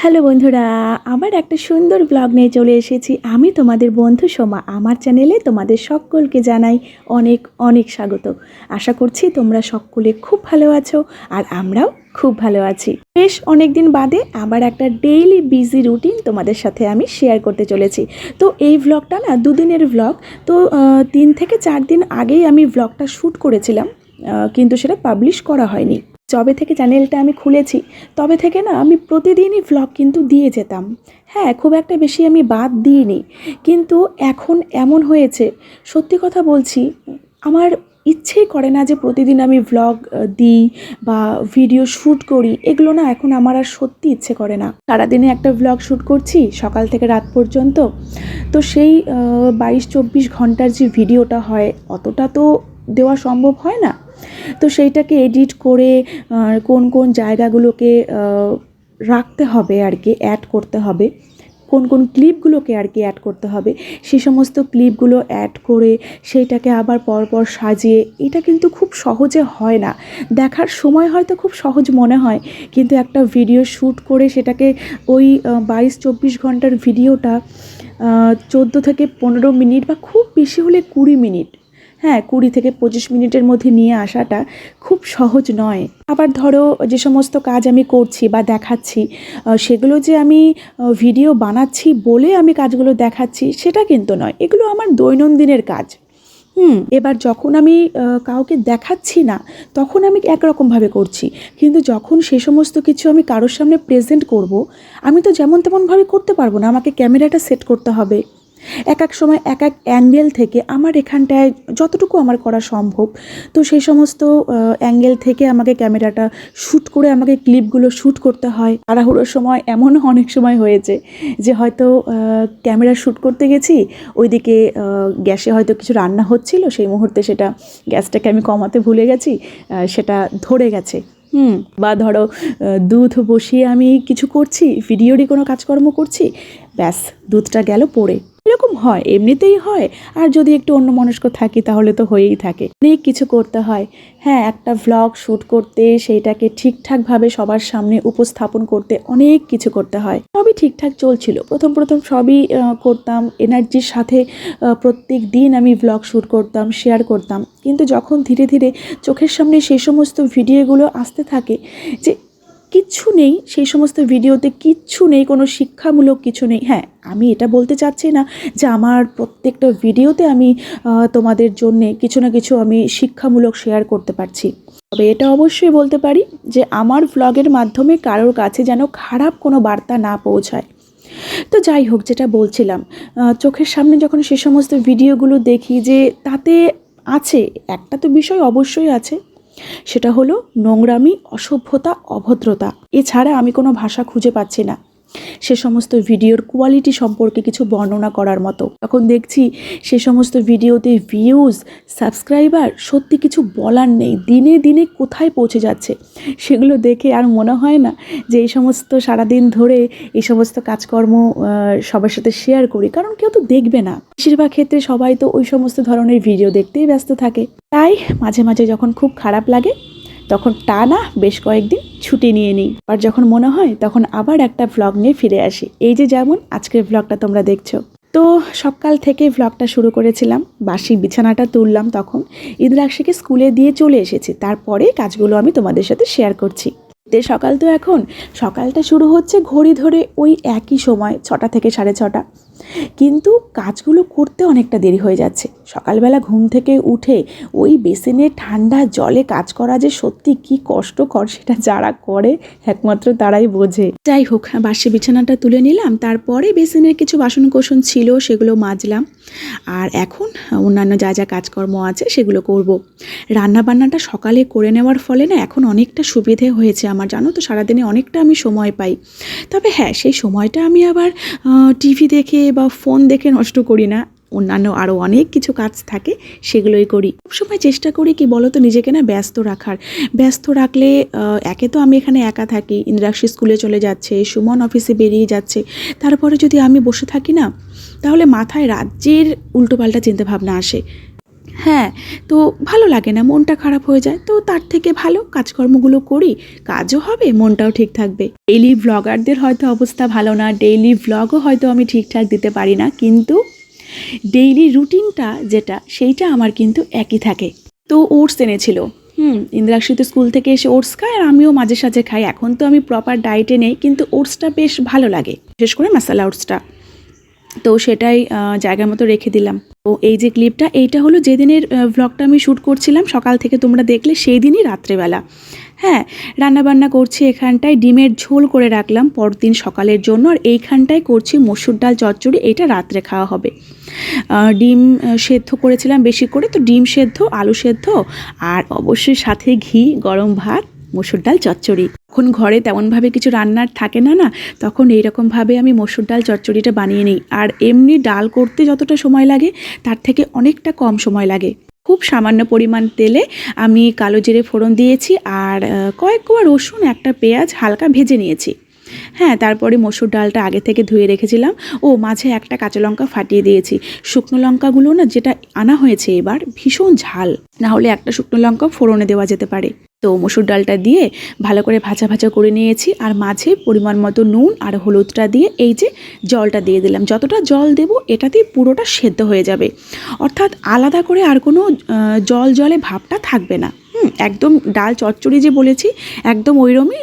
Hello বন্ধুরা আবার একটা সুন্দর ব্লগ নিয়ে চলে এসেছি। আমি তোমাদের বন্ধু সোমা। আমার চ্যানেলে তোমাদের সকলকে জানাই অনেক অনেক স্বাগত। আশা করছি তোমরা সকলে খুব ভালো আছো আর আমরাও খুব ভালো আছি। বেশ অনেক দিন বাদে আবার একটা ডেইলি বিজি রুটিন তোমাদের সাথে আমি শেয়ার করতে চলেছি। তো এই ভ্লগটা না দুদিনের ভ্লগ তো তিন থেকে চার দিন আগেই আমি ভ্লগটা শ্যুট করেছিলাম কিন্তু সেটা পাবলিশ করা হয়নি। যবে থেকে চ্যানেলটা আমি খুলেছি, তবে থেকে না আমি প্রতিদিনই ভ্লগ কিন্তু দিয়ে যেতাম। হ্যাঁ খুব একটা বেশি আমি বাদ দিইনি। কিন্তু এখন এমন হয়েছে, সত্যি কথা বলছি, আমার ইচ্ছেই করে না যে প্রতিদিন আমি ভ্লগ দিই বা ভিডিও শ্যুট করি, এগুলো না এখন আমার আর সত্যি ইচ্ছে করে না। সারাদিনে একটা ভ্লগ শ্যুট করছি, সকাল থেকে রাত পর্যন্ত। তো সেই বাইশ চব্বিশ ঘণ্টার যে ভিডিওটা হয়, অতটা তো দেওয়া সম্ভব হয় না। তো সেইটাকে এডিট করে কোন কোন জায়গাগুলোকে রাখতে হবে আর কি অ্যাড করতে হবে, কোন কোন ক্লিপগুলোকে আর কি অ্যাড করতে হবে সেই সমস্ত ক্লিপগুলো অ্যাড করে সেইটাকে আবার পরপর সাজিয়ে, এটা কিন্তু খুব সহজে হয় না। দেখার সময় হয়তো খুব সহজ মনে হয়, কিন্তু একটা ভিডিও শ্যুট করে সেটাকে ওই বাইশ চব্বিশ ঘণ্টার ভিডিওটা চোদ্দ থেকে পনেরো মিনিট বা খুব বেশি হলে কুড়ি মিনিট হ্যাঁ কুড়ি থেকে পঁচিশ মিনিটের মধ্যে নিয়ে আসাটা খুব সহজ নয়। আবার ধরো, যে সমস্ত কাজ আমি করছি বা দেখাচ্ছি সেগুলো যে আমি ভিডিও বানাচ্ছি বলে আমি কাজগুলো দেখাচ্ছি, সেটা কিন্তু নয়। এগুলো আমার দৈনন্দিনের কাজ। হুম, এবার যখন আমি কাউকে দেখাচ্ছি না, তখন আমি একরকমভাবে করছি। কিন্তু যখন সে সমস্ত কিছু আমি কারোর সামনে প্রেজেন্ট করব, আমি তো যেমন তেমনভাবে করতে পারব না। আমাকে ক্যামেরাটা সেট করতে হবে। এক এক সময় এক এক অ্যাঙ্গেল থেকে আমার এখানটায় যতটুকু আমার করা সম্ভব। তো সেই সমস্ত অ্যাঙ্গেল থেকে আমাকে ক্যামেরাটা শ্যুট করে আমাকে ক্লিপগুলো শ্যুট করতে হয়। তাড়াহুড়োর সময় এমন অনেক সময় হয়েছে যে হয়তো ক্যামেরা শ্যুট করতে গেছি, ওইদিকে গ্যাসে হয়তো কিছু রান্না হচ্ছিল, সেই মুহূর্তে সেটা গ্যাসটাকে আমি কমাতে ভুলে গেছি সেটা ধরে গেছে। হুম, বা ধরো দুধ বসিয়ে আমি কিছু করছি ভিডিওরই কোনো কাজকর্ম করছি, ব্যাস, দুধটা গেল পড়ে। এরকম হয়, এমনিতেই হয়। আর যদি একটু অন্য মনস্ক থাকি তাহলে তো হয়েই থাকে। অনেক কিছু করতে হয়। হ্যাঁ একটা ভ্লগ শ্যুট করতে, সেইটাকে ঠিকঠাকভাবে সবার সামনে উপস্থাপন করতে অনেক কিছু করতে হয়। সবই ঠিকঠাক চলছিল। প্রথম প্রথম সবই করতাম। এনার্জির সাথে প্রত্যেক দিন আমি ভ্লগ শ্যুট করতাম শেয়ার করতাম। কিন্তু যখন ধীরে ধীরে চোখের সামনে সেই সমস্ত ভিডিওগুলো আসতে থাকে যে কিচ্ছু নেই, সেই সমস্ত ভিডিওতে কিচ্ছু নেই, কোনো শিক্ষামূলক কিছু নেই। হ্যাঁ আমি এটা বলতে চাচ্ছি না যে আমার প্রত্যেকটা ভিডিওতে আমি তোমাদের জন্যে কিছু না কিছু আমি শিক্ষামূলক শেয়ার করতে পারছি। তবে এটা অবশ্যই বলতে পারি যে আমার ভ্লগের মাধ্যমে কারোর কাছে যেন খারাপ কোনো বার্তা না পৌঁছায়। তো যাই হোক, যেটা বলছিলাম চোখের সামনে যখন সে সমস্ত ভিডিওগুলো দেখি যে তাতে আছে, একটা তো বিষয় অবশ্যই আছে সেটা হলো নোংরামি অসভ্যতা অভদ্রতা। এছাড়া আমি কোনো ভাষা খুঁজে পাচ্ছি না। সে সমস্ত ভিডিওর কোয়ালিটি সম্পর্কে কিছু বর্ণনা করার মতো। তখন দেখছি সে সমস্ত ভিডিওতে ভিউজ সাবস্ক্রাইবার সত্যি কিছু বলার নেই। দিনে দিনে কোথায় পৌঁছে যাচ্ছে? সেগুলো দেখে আর মনে হয় না যে এই সমস্ত সারাদিন ধরে এই সমস্ত কাজকর্ম সবার সাথে শেয়ার করি। কারণ কেউ তো দেখবে না। বেশিরভাগ ক্ষেত্রে সবাই তো ওই সমস্ত ধরনের ভিডিও দেখতেই ব্যস্ত থাকে। তাই মাঝে মাঝে যখন খুব খারাপ লাগে তখন টানা বেশ কয়েকদিন ছুটি নিয়ে নিই। আর যখন মনে হয়, তখন আবার একটা ভ্লগ নিয়ে ফিরে আসি। এই যে যেমন আজকের ভ্লগটা তোমরা দেখছ। তো সকাল থেকে ভ্লগটা শুরু করেছিলাম। বাসি বিছানাটা তুললাম তখন। ইন্দ্রাক্ষীকে স্কুলে দিয়ে চলে এসেছি। তারপরে কাজগুলো আমি তোমাদের সাথে শেয়ার করছি। তে সকাল তো এখন। সকালটা শুরু হচ্ছে ঘড়ি ধরে ওই একই সময়, ছটা থেকে সাড়ে ছটা। কিন্তু কাজগুলো করতে অনেকটা দেরি হয়ে যাচ্ছে। সকালবেলা ঘুম থেকে উঠে ওই বেসিনে ঠান্ডা জলে কাজ করা যে সত্যি কি কষ্টকর সেটা যারা করে, একমাত্র তারাই বোঝে। যাই হোক, বাসি বিছানাটা তুলে নিলাম, তারপরে বেসিনের কিছু বাসন কোসন ছিল সেগুলো মাজলাম। আর এখন অন্যান্য যা যা কাজকর্ম আছে সেগুলো করব। রান্না বান্নাটা সকালে করে নেওয়ার ফলে না এখন অনেকটা সুবিধে হয়েছে আমার, জানো তো? সারাদিনে অনেকটা আমি সময় পাই। তবে হ্যাঁ সেই সময়টা আমি আবার টিভি দেখে বা ফোন দেখে নষ্ট করি না। অন্যান্য আরও অনেক কিছু কাজ থাকে, সেগুলোই করি। সবসময় চেষ্টা করি কি বলো তো নিজেকে না ব্যস্ত রাখার। ব্যস্ত রাখলে একে তো আমি এখানে একা থাকি ইন্দ্রাক্ষী স্কুলে চলে যাচ্ছে, সুমন অফিসে বেরিয়ে যাচ্ছে। তারপরে যদি আমি বসে থাকি না, তাহলে মাথায় রাজ্যের উল্টোপাল্টা চিন্তাভাবনা আসে। হ্যাঁ তো ভালো লাগে না, মনটা খারাপ হয়ে যায়। তো তার থেকে ভালো কাজকর্মগুলো করি, কাজও হবে, মনটাও ঠিক থাকবে। ডেইলি ব্লগারদের হয়তো অবস্থা ভালো না ডেইলি ব্লগও হয়তো আমি ঠিকঠাক দিতে পারি না, কিন্তু ডেইলি রুটিনটা যেটা, সেইটা আমার কিন্তু একই থাকে। তো ওটস এনেছিল। হুম ইন্দ্রাক্ষী তো স্কুল থেকে এসে ওটস খায় আর আমিও মাঝে সাঝে খাই। এখন তো আমি প্রপার ডায়েটে নেই, কিন্তু ওটসটা বেশ ভালো লাগে। বিশেষ করে মশালা ওটসটা তো সেটাই জায়গা মতো রেখে দিলাম। তো এই যে ক্লিপটা, এইটা হলো যেদিনের ভ্লগটা আমি শ্যুট করছিলাম, সকাল থেকে তোমরা দেখলে সেই দিনই রাত্রেবেলা। হ্যাঁ রান্নাবান্না করছি এখানটায়, ডিমের ঝোল করে রাখলাম পরদিন সকালের জন্য, আর এইখানটায় করছি মসুর ডাল, চচ্চড়ি, এটা রাত্রে খাওয়া হবে। ডিম সেদ্ধ করেছিলাম বেশি করে, তো ডিম সেদ্ধ, আলু সেদ্ধ, আর অবশ্যই সাথে ঘি, গরম ভাত মসুর ডাল, চচ্চড়ি। এখন ঘরে তেমনভাবে কিছু রান্নার থাকে না না, তখন এইরকমভাবে আমি মসুর ডাল, চচ্চড়িটা বানিয়ে নিই। আর এমনি ডাল করতে যতটা সময় লাগে, তার থেকে অনেকটা কম সময় লাগে। খুব সামান্য পরিমাণ তেলে আমি কালো জিরে ফোড়ন দিয়েছি আর কয়েক কোয়া রসুন, একটা পেঁয়াজ হালকা ভেজে নিয়েছি। হ্যাঁ তারপরে মসুর ডালটা আগে থেকে ধুয়ে রেখেছিলাম। ও, মাঝে একটা কাঁচা লঙ্কা ফাটিয়ে দিয়েছি। শুকনো লঙ্কাগুলো না, যেটা আনা হয়েছে এবার, ভীষণ ঝাল। না হলে একটা শুকনো লঙ্কা ফোড়নে দেওয়া যেতে পারে। তো মসুর ডালটা দিয়ে ভালো করে ভাজা ভাজা করে নিয়েছি। আর মাঝে পরিমাণ মতো নুন আর হলুদটা দিয়ে এই যে জলটা দিয়ে দিলাম। যতটা জল দেব এটাতেই পুরোটা সেদ্ধ হয়ে যাবে। অর্থাৎ আলাদা করে আর কোনো জল জলে ভাবটা থাকবে না। হুম, একদম ডাল চচ্চড়ি যে বলেছি, একদম ওইরমই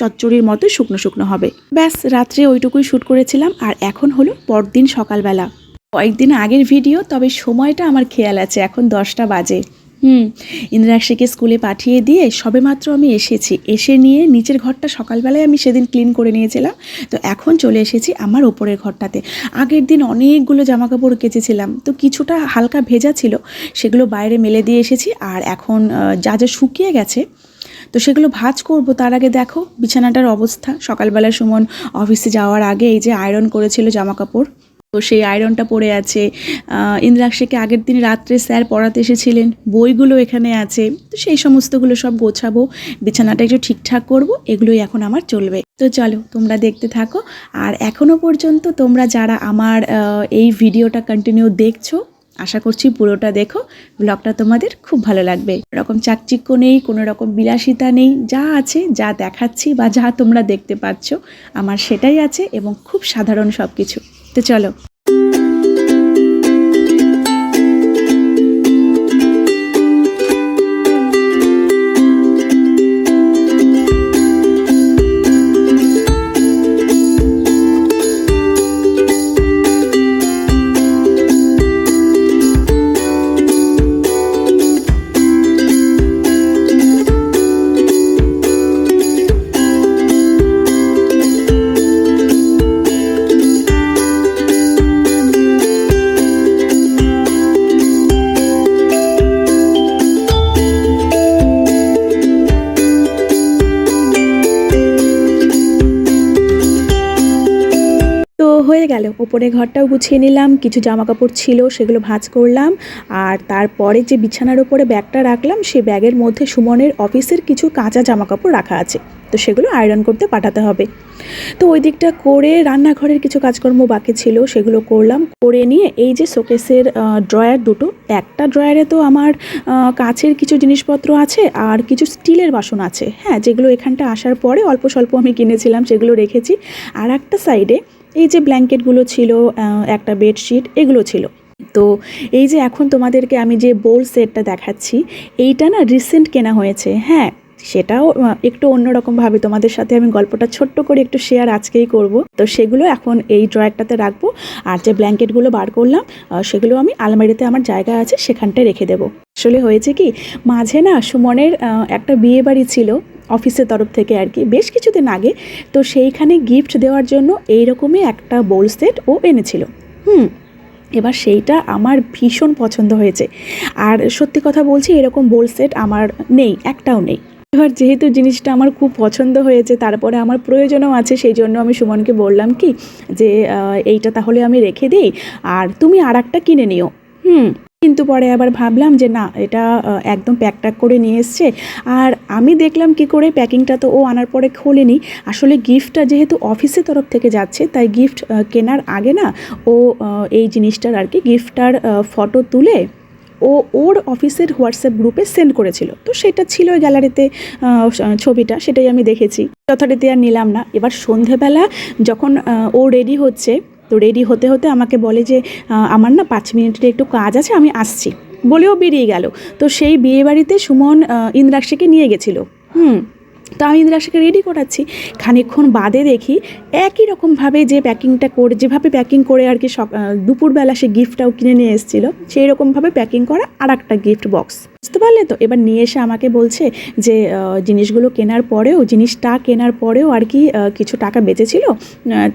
চচ্চড়ির মতো শুকনো শুকনো হবে। ব্যাস, রাত্রে ওইটুকুই শ্যুট করেছিলাম। আর এখন হলো পরদিন সকালবেলা। কয়েকদিন আগের ভিডিও, তবে সময়টা আমার খেয়াল আছে। এখন দশটা বাজে। হুম ইন্দ্রাক্ষীকে স্কুলে পাঠিয়ে দিয়ে সবেমাত্র আমি এসেছি। এসে নিয়ে নিচের ঘরটা সকালবেলায় আমি সেদিন ক্লিন করে নিয়েছিলাম। তো এখন চলে এসেছি আমার ওপরের ঘরটাতে। আগের দিন অনেকগুলো জামা কাপড় কেচেছিলাম। তো কিছুটা হালকা ভেজা ছিল, সেগুলো বাইরে মেলে দিয়ে এসেছি। আর এখন যা যা শুকিয়ে গেছে, তো সেগুলো ভাজ করব। তার আগে দেখো বিছানাটার অবস্থা। সকালবেলা সুমন অফিসে যাওয়ার আগে এই যে আয়রন করেছিল জামা কাপড় তো সেই আয়রনটা পড়ে আছে। ইন্দ্রাক্ষীকে আগের দিন রাত্রে স্যার পড়াতে এসেছিলেন, বইগুলো এখানে আছে। তো সেই সমস্তগুলো সব গোছাবো, বিছানাটা একটু ঠিকঠাক করব, এগুলোই এখন আমার চলবে। তো চলো, তোমরা দেখতে থাকো। আর এখনও পর্যন্ত তোমরা যারা আমার এই ভিডিওটা কন্টিনিউ দেখছ, আশা করছি পুরোটা দেখো। ব্লগটা তোমাদের খুব ভালো লাগবে। রকম চাকচিক্য নেই কোনো রকম বিলাসিতা নেই, যা আছে, যা দেখাচ্ছি বা যা তোমরা দেখতে পাচ্ছ, আমার সেটাই আছে এবং খুব সাধারণ সব কিছু তো চলো। হয়ে গেল। ওপরে ঘরটাও গুছিয়ে নিলাম, কিছু জামা কাপড় ছিল, সেগুলো ভাঁজ করলাম, আর তারপরে যে বিছানার ওপরে ব্যাগটা রাখলাম সেই ব্যাগের মধ্যে সুমনের অফিসের কিছু কাঁচা জামা কাপড় রাখা আছে। তো সেগুলো আয়রন করতে পাঠাতে হবে। তো ওই দিকটা করে রান্নাঘরের কিছু কাজকর্ম বাকি ছিল, সেগুলো করলাম। করে নিয়ে এই যে শোকেসের ড্রয়ার দুটো, একটা ড্রয়ারে তো আমার কাছের কিছু জিনিসপত্র আছে, আর কিছু স্টিলের বাসন আছে। হ্যাঁ যেগুলো এখানটা আসার পরে অল্প স্বল্প আমি কিনেছিলাম, সেগুলো রেখেছি। আর একটা সাইডে এই যে ব্ল্যাঙ্কেটগুলো ছিল একটা বেডশিট, এগুলো ছিল। তো এই যে এখন তোমাদেরকে আমি যে বোল সেটটা দেখাচ্ছি, এইটা না রিসেন্ট কেনা হয়েছে। হ্যাঁ সেটাও একটু অন্যরকমভাবে তোমাদের সাথে আমি গল্পটা ছোট্ট করে একটু শেয়ার আজকেই করব। তো সেগুলো এখন এই ড্রয়ারটাতে রাখব। আর যে ব্ল্যাঙ্কেটগুলো বার করলাম সেগুলো আমি আলমারিতে আমার জায়গা আছে, সেখানটায় রেখে দেবো। আসলে হয়েছে কি, মাঝে না সুমনের একটা বিয়ে বাড়ি ছিল। অফিসের তরফ থেকে আর কি। বেশ কিছুদিন আগে তো সেইখানে গিফট দেওয়ার জন্য এই রকমই একটা বোল সেট ও এনেছিল। হুম, এবার সেইটা আমার ভীষণ পছন্দ হয়েছে। আর সত্যি কথা বলছি, এরকম বোল সেট আমার নেই, একটাও নেই। এবার যেহেতু জিনিসটা আমার খুব পছন্দ হয়েছে, তারপরে আমার প্রয়োজনও আছে, সেই জন্য আমি সুমনকে বললাম কি যে এইটা তাহলে আমি রেখে দিই। আর তুমি আর একটা কিনে নিও। হুম কিন্তু পরে আবার ভাবলাম যে না, এটা একদম প্যাক ট্যাক করে নিয়ে এসছে। আর আমি দেখলাম কি করে প্যাকিংটা তো ও আনার পরে খোলেনি। আসলে গিফটটা যেহেতু অফিসের তরফ থেকে যাচ্ছে, তাই গিফট কেনার আগে না, ও এই জিনিসটার আর কি গিফটটার ফটো তুলে ও ওর অফিসের হোয়াটসঅ্যাপ গ্রুপে সেন্ড করেছিল। তো সেটা ছিল গ্যালারিতে ছবিটা, সেটাই আমি দেখেছি। যথারীতি আর নিলাম না। এবার সন্ধেবেলা যখন ও রেডি হচ্ছে তো রেডি হতে হতে আমাকে বলে যে আমার না পাঁচ মিনিটের একটু কাজ আছে, আমি আসছি। বলেও বেরিয়ে গেল। তো সেই বিয়েবাড়িতে সুমন ইন্দ্রাক্ষীকে নিয়ে গেছিল। হুম, তো আমি ইন্দ্রাক্ষীকে রেডি করাচ্ছি। খানিকক্ষণ বাদে দেখি একই রকমভাবে যে প্যাকিংটা করে, যেভাবে প্যাকিং করে আর কি দুপুরবেলা সে গিফটটাও কিনে নিয়ে এসেছিল, সেই রকমভাবে প্যাকিং করা আর একটা গিফট বক্স বুঝতে পারলে তো? এবার নিয়ে এসে আমাকে বলছে যে জিনিসগুলো কেনার পরেও, জিনিসটা কেনার পরেও আর কি কিছু টাকা বেঁচেছিল।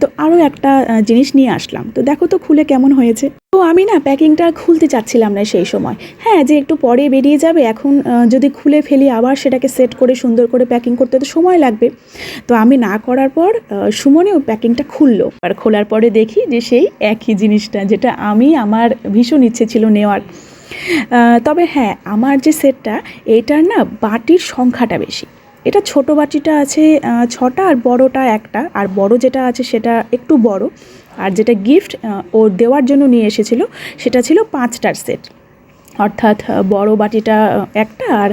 তো আরও একটা জিনিস নিয়ে আসলাম। তো দেখো তো খুলে কেমন হয়েছে। তো আমি না প্যাকিংটা খুলতে চাচ্ছিলাম না সেই সময়। হ্যাঁ যে একটু পরে বেরিয়ে যাবে, এখন যদি খুলে ফেলি আবার সেটাকে সেট করে, সুন্দর করে প্যাকিং করতে তো সময় লাগবে। তো আমি না করার পর সুমনেও প্যাকিংটা খুললো। আর খোলার পরে দেখি যে সেই একই জিনিসটা, যেটা আমি, আমার ভীষণ ইচ্ছে ছিল নেওয়ার। তবে হ্যাঁ আমার যে সেটটা এইটার না বাটির সংখ্যাটা বেশি। এটা ছোট বাটিটা আছে ছটা আর বড়টা একটা, আর বড় যেটা আছে সেটা একটু বড়। আর যেটা গিফট ও দেওয়ার জন্য নিয়ে এসেছিল, সেটা ছিল পাঁচটার সেট অর্থাৎ বড় বাটিটা একটা আর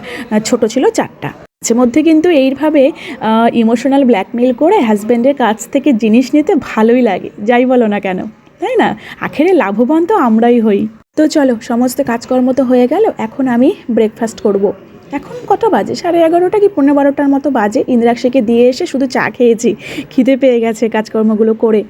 ছোট ছিল চারটা। মাঝে মধ্যে কিন্তু এইভাবে ইমোশনাল ব্ল্যাকমেল করে হাজব্যান্ডের কাছ থেকে জিনিস নিতে ভালোই লাগে, যাই বলো না কেন, তাই না? আখেরে লাভবান তো আমরাই হই। তো চলো, সমস্ত কাজকর্ম তো হয়ে গেল, এখন আমি ব্রেকফাস্ট করব। এখন কত বাজে? সাড়ে এগারোটা কি পনেরো বারোটার মতো বাজে? ইন্দ্রাক্ষীকে দিয়ে এসে শুধু চা খেয়েছি, খিদে পেয়ে গেছে কাজকর্মগুলো করে।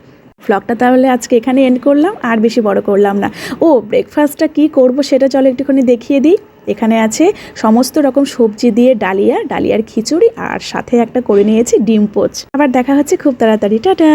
ফ্লগটা তাহলে আজকে এখানে এন্ড করলাম, আর বেশি বড় করলাম না। ও ব্রেকফাস্টটা কি করব সেটা চলো একটুখানি দেখিয়ে দিই। এখানে আছে সমস্ত রকম সবজি দিয়ে ডালিয়া, ডালিয়ার খিচুড়ি, আর সাথে একটা করে নিয়েছি ডিম পোচ। আবার দেখা হচ্ছে খুব তাড়াতাড়ি। টাটা!